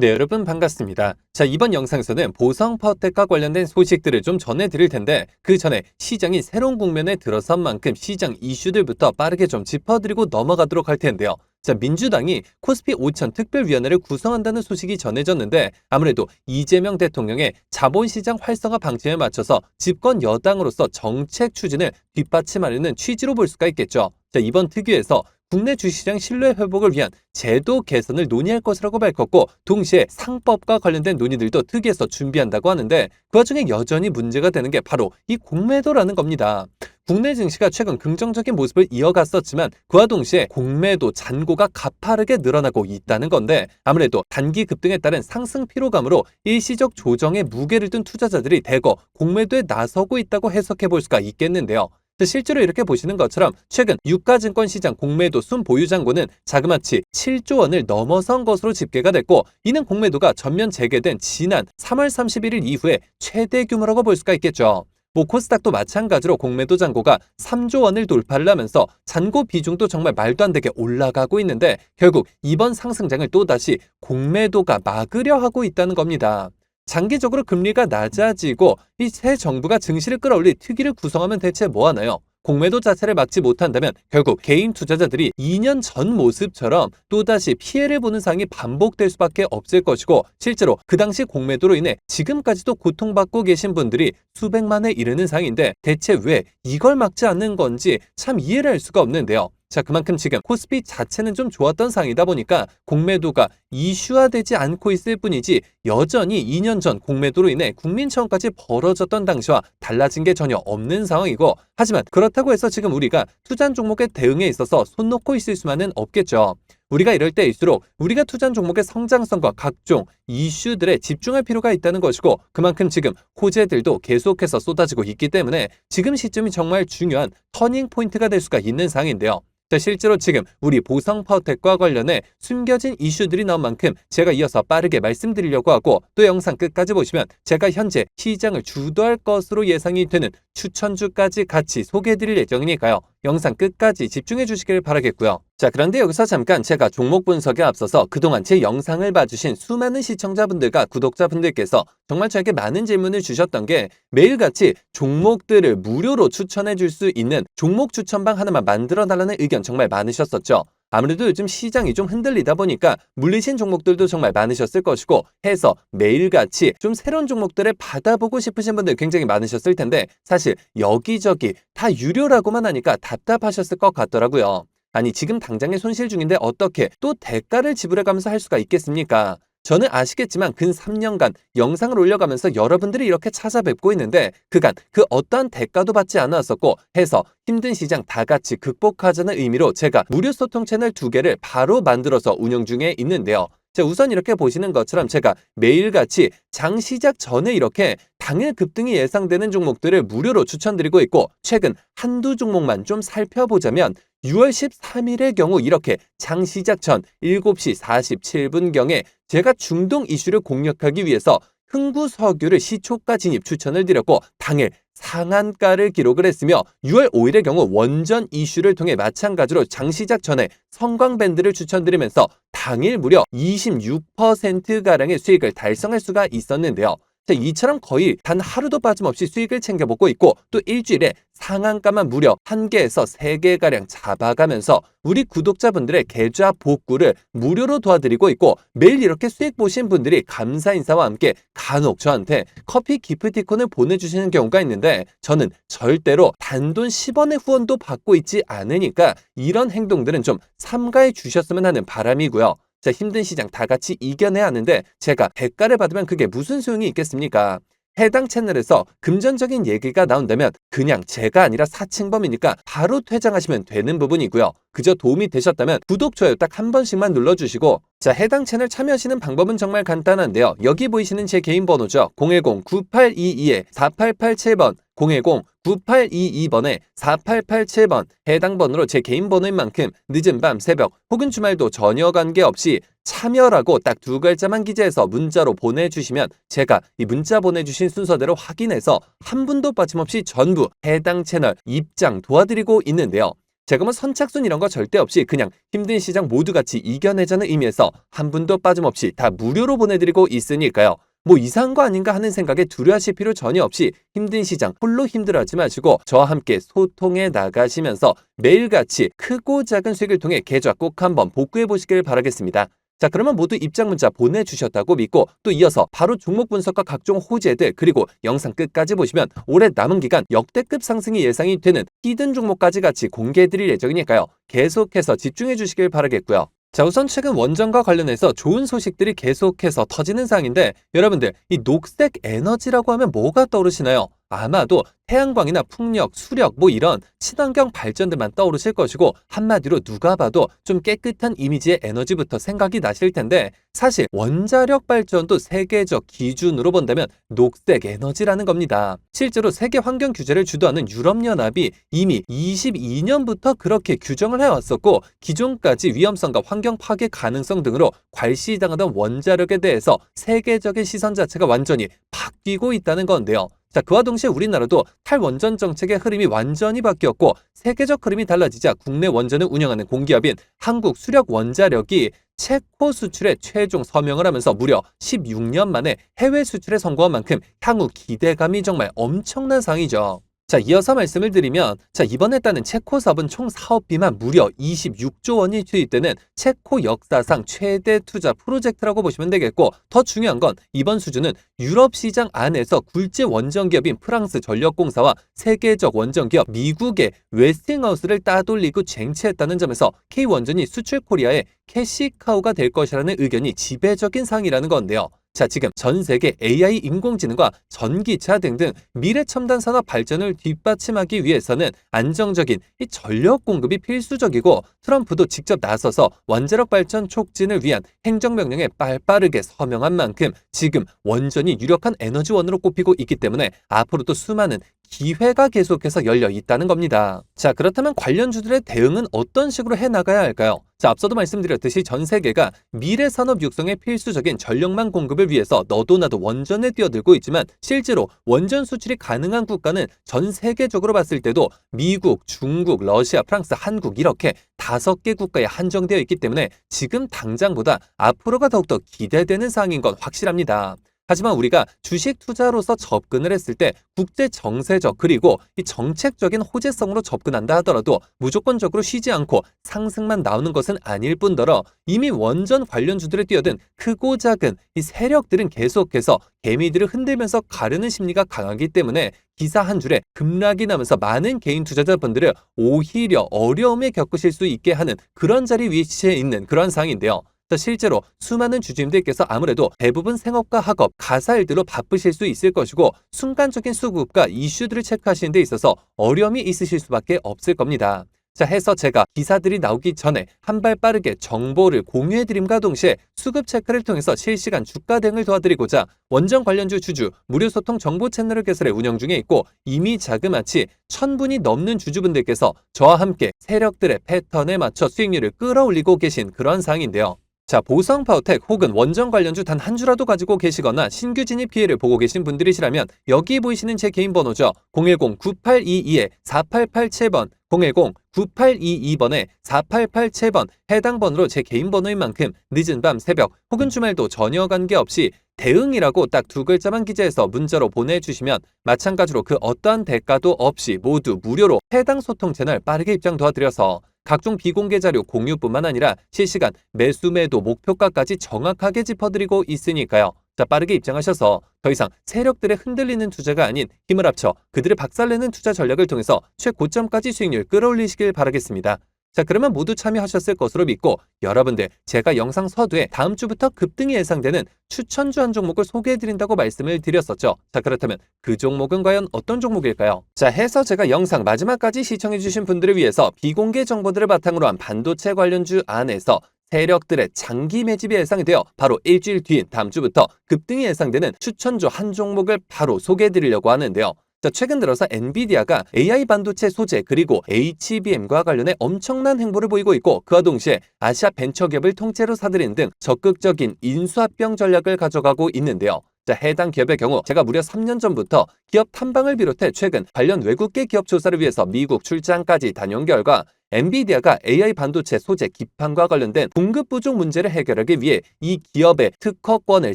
네, 여러분 반갑습니다. 자, 이번 영상에서는 보성 파워텍과 관련된 소식들을 좀 전해드릴 텐데 그 전에 시장이 새로운 국면에 들어선 만큼 시장 이슈들부터 빠르게 좀 짚어드리고 넘어가도록 할 텐데요. 자, 민주당이 코스피 5천 특별위원회를 구성한다는 소식이 전해졌는데 아무래도 이재명 대통령의 자본시장 활성화 방침에 맞춰서 집권 여당으로서 정책 추진을 뒷받침하려는 취지로 볼 수가 있겠죠. 자, 이번 특위에서 국내 주시장 신뢰 회복을 위한 제도 개선을 논의할 것이라고 밝혔고 동시에 상법과 관련된 논의들도 특위에서 준비한다고 하는데 그 와중에 여전히 문제가 되는 게 바로 이 공매도라는 겁니다. 국내 증시가 최근 긍정적인 모습을 이어갔었지만 그와 동시에 공매도 잔고가 가파르게 늘어나고 있다는 건데 아무래도 단기 급등에 따른 상승 피로감으로 일시적 조정에 무게를 둔 투자자들이 대거 공매도에 나서고 있다고 해석해 볼 수가 있겠는데요. 실제로 이렇게 보시는 것처럼 최근 유가증권 시장 공매도 순보유 잔고는 자그마치 7조 원을 넘어선 것으로 집계가 됐고 이는 공매도가 전면 재개된 지난 3월 31일 이후에 최대 규모라고 볼 수가 있겠죠. 뭐 코스닥도 마찬가지로 공매도 잔고가 3조 원을 돌파를 하면서 잔고 비중도 정말 말도 안 되게 올라가고 있는데 결국 이번 상승장을 또다시 공매도가 막으려 하고 있다는 겁니다. 장기적으로 금리가 낮아지고 이 새 정부가 증시를 끌어올릴 특위를 구성하면 대체 뭐 하나요? 공매도 자체를 막지 못한다면 결국 개인 투자자들이 2년 전 모습처럼 또다시 피해를 보는 상황이 반복될 수밖에 없을 것이고 실제로 그 당시 공매도로 인해 지금까지도 고통받고 계신 분들이 수백만에 이르는 상황인데 대체 왜 이걸 막지 않는 건지 참 이해를 할 수가 없는데요. 자, 그만큼 지금 코스피 자체는 좀 좋았던 상황이다 보니까 공매도가 이슈화되지 않고 있을 뿐이지 여전히 2년 전 공매도로 인해 국민청까지 벌어졌던 당시와 달라진 게 전혀 없는 상황이고 하지만 그렇다고 해서 지금 우리가 투자 종목의 대응에 있어서 손 놓고 있을 수만은 없겠죠. 우리가 이럴 때일수록 우리가 투자한 종목의 성장성과 각종 이슈들에 집중할 필요가 있다는 것이고 그만큼 지금 호재들도 계속해서 쏟아지고 있기 때문에 지금 시점이 정말 중요한 터닝 포인트가 될 수가 있는 상황인데요. 자, 실제로 지금 우리 보성 파워텍과 관련해 숨겨진 이슈들이 나온 만큼 제가 이어서 빠르게 말씀드리려고 하고 또 영상 끝까지 보시면 제가 현재 시장을 주도할 것으로 예상이 되는 추천주까지 같이 소개해드릴 예정이니까요. 영상 끝까지 집중해 주시길 바라겠고요. 자, 그런데 여기서 잠깐 제가 종목 분석에 앞서서 그동안 제 영상을 봐주신 수많은 시청자분들과 구독자분들께서 정말 저에게 많은 질문을 주셨던 게 매일같이 종목들을 무료로 추천해 줄 수 있는 종목 추천방 하나만 만들어 달라는 의견 정말 많으셨었죠. 아무래도 요즘 시장이 좀 흔들리다 보니까 물리신 종목들도 정말 많으셨을 것이고 해서 매일같이 좀 새로운 종목들을 받아보고 싶으신 분들 굉장히 많으셨을 텐데 사실 여기저기 다 유료라고만 하니까 답답하셨을 것 같더라고요. 아니 지금 당장에 손실 중인데 어떻게 또 대가를 지불해가면서 할 수가 있겠습니까? 저는 아시겠지만 근 3년간 영상을 올려가면서 여러분들이 이렇게 찾아뵙고 있는데 그간 그 어떠한 대가도 받지 않았었고 해서 힘든 시장 다 같이 극복하자는 의미로 제가 무료 소통 채널 두 개를 바로 만들어서 운영 중에 있는데요. 자, 우선 이렇게 보시는 것처럼 제가 매일같이 장 시작 전에 이렇게 당일 급등이 예상되는 종목들을 무료로 추천드리고 있고 최근 한두 종목만 좀 살펴보자면 6월 13일의 경우 이렇게 장 시작 전 7시 47분경에 제가 중동 이슈를 공략하기 위해서 흥구 석유를 시초가 진입 추천을 드렸고 당일 상한가를 기록을 했으며 6월 5일의 경우 원전 이슈를 통해 마찬가지로 장 시작 전에 성광밴드를 추천드리면서 당일 무려 26%가량의 수익을 달성할 수가 있었는데요. 자, 이처럼 거의 단 하루도 빠짐없이 수익을 챙겨보고 있고 또 일주일에 상한가만 무려 한개에서세개가량 잡아가면서 우리 구독자분들의 계좌 복구를 무료로 도와드리고 있고 매일 이렇게 수익 보신 분들이 감사 인사와 함께 간혹 저한테 커피 기프티콘을 보내주시는 경우가 있는데 저는 절대로 단돈 10원의 후원도 받고 있지 않으니까 이런 행동들은 좀 삼가해 주셨으면 하는 바람이고요. 자, 힘든 시장 다 같이 이겨내야 하는데 제가 대가를 받으면 그게 무슨 소용이 있겠습니까? 해당 채널에서 금전적인 얘기가 나온다면 그냥 제가 아니라 사칭범이니까 바로 퇴장하시면 되는 부분이고요. 그저 도움이 되셨다면 구독, 좋아요 딱 한 번씩만 눌러주시고 자 해당 채널 참여하시는 방법은 정말 간단한데요. 여기 보이시는 제 개인 번호죠. 010-9822-4887번 010-9822번에 4887번 해당 번호로 제 개인 번호인 만큼 늦은 밤 새벽 혹은 주말도 전혀 관계없이 참여라고 딱 두 글자만 기재해서 문자로 보내주시면 제가 이 문자 보내주신 순서대로 확인해서 한 분도 빠짐없이 전부 해당 채널 입장 도와드리고 있는데요. 제가 뭐 선착순 이런 거 절대 없이 그냥 힘든 시장 모두 같이 이겨내자는 의미에서 한 분도 빠짐없이 다 무료로 보내드리고 있으니까요. 뭐 이상한 거 아닌가 하는 생각에 두려워하실 필요 전혀 없이 힘든 시장 홀로 힘들어하지 마시고 저와 함께 소통해 나가시면서 매일같이 크고 작은 수익을 통해 계좌 꼭 한번 복구해 보시길 바라겠습니다. 자, 그러면 모두 입장 문자 보내주셨다고 믿고 또 이어서 바로 종목 분석과 각종 호재들 그리고 영상 끝까지 보시면 올해 남은 기간 역대급 상승이 예상이 되는 히든 종목까지 같이 공개해 드릴 예정이니까요. 계속해서 집중해 주시길 바라겠고요. 자, 우선 최근 원전과 관련해서 좋은 소식들이 계속해서 터지는 상황인데 여러분들 이 녹색 에너지라고 하면 뭐가 떠오르시나요? 아마도 태양광이나 풍력, 수력 뭐 이런 친환경 발전들만 떠오르실 것이고 한마디로 누가 봐도 좀 깨끗한 이미지의 에너지부터 생각이 나실 텐데 사실 원자력 발전도 세계적 기준으로 본다면 녹색 에너지라는 겁니다. 실제로 세계 환경 규제를 주도하는 유럽연합이 이미 22년부터 그렇게 규정을 해왔었고 기존까지 위험성과 환경 파괴 가능성 등으로 괄시당하던 원자력에 대해서 세계적인 시선 자체가 완전히 바뀌고 있다는 건데요. 자, 그와 동시에 우리나라도 탈원전 정책의 흐름이 완전히 바뀌었고 세계적 흐름이 달라지자 국내 원전을 운영하는 공기업인 한국 수력 원자력이 체코 수출에 최종 서명을 하면서 무려 16년 만에 해외 수출에 성공한 만큼 향후 기대감이 정말 엄청난 상이죠. 자, 이어서 말씀을 드리면, 자, 이번에 따는 체코 사업은 총 사업비만 무려 26조 원이 투입되는 체코 역사상 최대 투자 프로젝트라고 보시면 되겠고, 더 중요한 건 이번 수준은 유럽 시장 안에서 굴지 원전 기업인 프랑스 전력공사와 세계적 원전 기업 미국의 웨스팅하우스를 따돌리고 쟁취했다는 점에서 K원전이 수출 코리아의 캐시카우가 될 것이라는 의견이 지배적인 상이라는 건데요. 자, 지금 전 세계 AI 인공지능과 전기차 등등 미래 첨단 산업 발전을 뒷받침하기 위해서는 안정적인 이 전력 공급이 필수적이고 트럼프도 직접 나서서 원자력 발전 촉진을 위한 행정명령에 빨빠르게 서명한 만큼 지금 원전이 유력한 에너지원으로 꼽히고 있기 때문에 앞으로도 수많은 기회가 계속해서 열려 있다는 겁니다. 자, 그렇다면 관련주들의 대응은 어떤 식으로 해 나가야 할까요? 자, 앞서도 말씀드렸듯이 전 세계가 미래 산업 육성에 필수적인 전력망 공급을 위해서 너도 나도 원전에 뛰어들고 있지만 실제로 원전 수출이 가능한 국가는 전 세계적으로 봤을 때도 미국, 중국, 러시아, 프랑스, 한국 이렇게 다섯 개 국가에 한정되어 있기 때문에 지금 당장보다 앞으로가 더욱더 기대되는 상황인 건 확실합니다. 하지만 우리가 주식 투자로서 접근을 했을 때 국제 정세적 그리고 이 정책적인 호재성으로 접근한다 하더라도 무조건적으로 쉬지 않고 상승만 나오는 것은 아닐 뿐더러 이미 원전 관련주들에 뛰어든 크고 작은 이 세력들은 계속해서 개미들을 흔들면서 가르는 심리가 강하기 때문에 기사 한 줄에 급락이 나면서 많은 개인 투자자분들을 오히려 어려움에 겪으실 수 있게 하는 그런 자리 위치에 있는 그런 상황인데요. 자, 실제로 수많은 주주님들께서 아무래도 대부분 생업과 학업, 가사 일들로 바쁘실 수 있을 것이고 순간적인 수급과 이슈들을 체크하시는 데 있어서 어려움이 있으실 수밖에 없을 겁니다. 자, 해서 제가 기사들이 나오기 전에 한 발 빠르게 정보를 공유해드림과 동시에 수급 체크를 통해서 실시간 주가 대응을 도와드리고자 원전 관련주 주주 무료 소통 정보 채널을 개설해 운영 중에 있고 이미 자그마치 천 분이 넘는 주주분들께서 저와 함께 세력들의 패턴에 맞춰 수익률을 끌어올리고 계신 그런 상황인데요. 자, 보성 파워텍 혹은 원전 관련주 단 한 주라도 가지고 계시거나 신규 진입 기회를 보고 계신 분들이시라면 여기 보이시는 제 개인 번호죠. 010-9822-4887번 010-9822번에 4887번 해당 번호로 제 개인 번호인 만큼 늦은 밤 새벽 혹은 주말도 전혀 관계없이 대응이라고 딱 두 글자만 기재해서 문자로 보내주시면 마찬가지로 그 어떠한 대가도 없이 모두 무료로 해당 소통 채널 빠르게 입장 도와드려서 각종 비공개 자료 공유뿐만 아니라 실시간 매수 매도 목표가까지 정확하게 짚어드리고 있으니까요. 자, 빠르게 입장하셔서 더 이상 세력들의 흔들리는 투자가 아닌 힘을 합쳐 그들을 박살내는 투자 전략을 통해서 최고점까지 수익률 끌어올리시길 바라겠습니다. 자, 그러면 모두 참여하셨을 것으로 믿고 여러분들 제가 영상 서두에 다음 주부터 급등이 예상되는 추천주 한 종목을 소개해드린다고 말씀을 드렸었죠. 자, 그렇다면 그 종목은 과연 어떤 종목일까요? 자, 해서 제가 영상 마지막까지 시청해주신 분들을 위해서 비공개 정보들을 바탕으로 한 반도체 관련주 안에서 세력들의 장기 매집이 예상이 되어 바로 일주일 뒤인 다음 주부터 급등이 예상되는 추천주 한 종목을 바로 소개해드리려고 하는데요. 자, 최근 들어서 엔비디아가 AI 반도체 소재 그리고 HBM과 관련해 엄청난 행보를 보이고 있고 그와 동시에 아시아 벤처기업을 통째로 사들이는 등 적극적인 인수합병 전략을 가져가고 있는데요. 자, 해당 기업의 경우 제가 무려 3년 전부터 기업 탐방을 비롯해 최근 관련 외국계 기업 조사를 위해서 미국 출장까지 다녀온 결과 엔비디아가 AI 반도체 소재 기판과 관련된 공급 부족 문제를 해결하기 위해 이 기업의 특허권을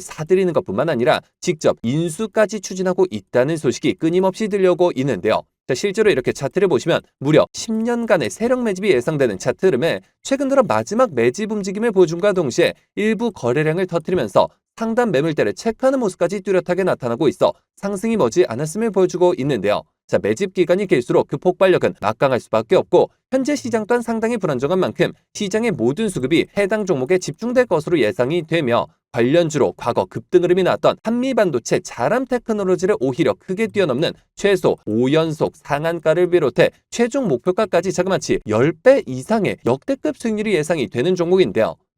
사들이는 것뿐만 아니라 직접 인수까지 추진하고 있다는 소식이 끊임없이 들려오고 있는데요. 자, 실제로 이렇게 차트를 보시면 무려 10년간의 세력 매집이 예상되는 차트 흐름에 최근 들어 마지막 매집 움직임을 보여준과 동시에 일부 거래량을 터뜨리면서 상단 매물대를 체크하는 모습까지 뚜렷하게 나타나고 있어 상승이 머지 않았음을 보여주고 있는데요. 자, 매집 기간이 길수록 그 폭발력은 막강할 수밖에 없고 현재 시장 또한 상당히 불안정한 만큼 시장의 모든 수급이 해당 종목에 집중될 것으로 예상이 되며 관련주로 과거 급등 흐름이 나왔던 한미반도체 자람 테크놀로지를 오히려 크게 뛰어넘는 최소 5연속 상한가를 비롯해 최종 목표가까지 자그마치 10배 이상의 역대급 수익률이 예상이 되는 종목인데요.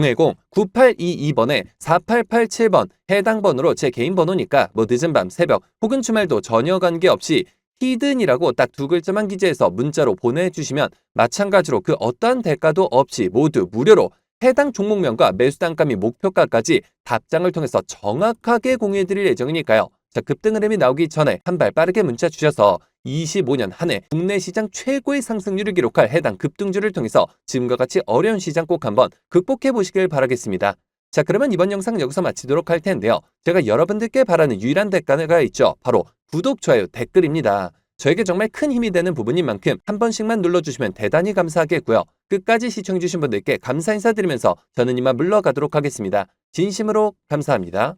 010-9822번에 4887번 해당 번호로 제 개인 번호니까 뭐 늦은 밤 새벽 혹은 주말도 전혀 관계없이 히든이라고 딱 두 글자만 기재해서 문자로 보내주시면 마찬가지로 그 어떠한 대가도 없이 모두 무료로 해당 종목명과 매수 단가 및 목표가까지 답장을 통해서 정확하게 공유해드릴 예정이니까요. 자, 급등 흐름이 나오기 전에 한 발 빠르게 문자 주셔서 25년 한 해 국내 시장 최고의 상승률을 기록할 해당 급등주를 통해서 지금과 같이 어려운 시장 꼭 한번 극복해 보시길 바라겠습니다. 자, 그러면 이번 영상 여기서 마치도록 할 텐데요. 제가 여러분들께 바라는 유일한 대가가 있죠. 바로 구독, 좋아요, 댓글입니다. 저에게 정말 큰 힘이 되는 부분인 만큼 한 번씩만 눌러주시면 대단히 감사하겠고요. 끝까지 시청해주신 분들께 감사 인사드리면서 저는 이만 물러가도록 하겠습니다. 진심으로 감사합니다.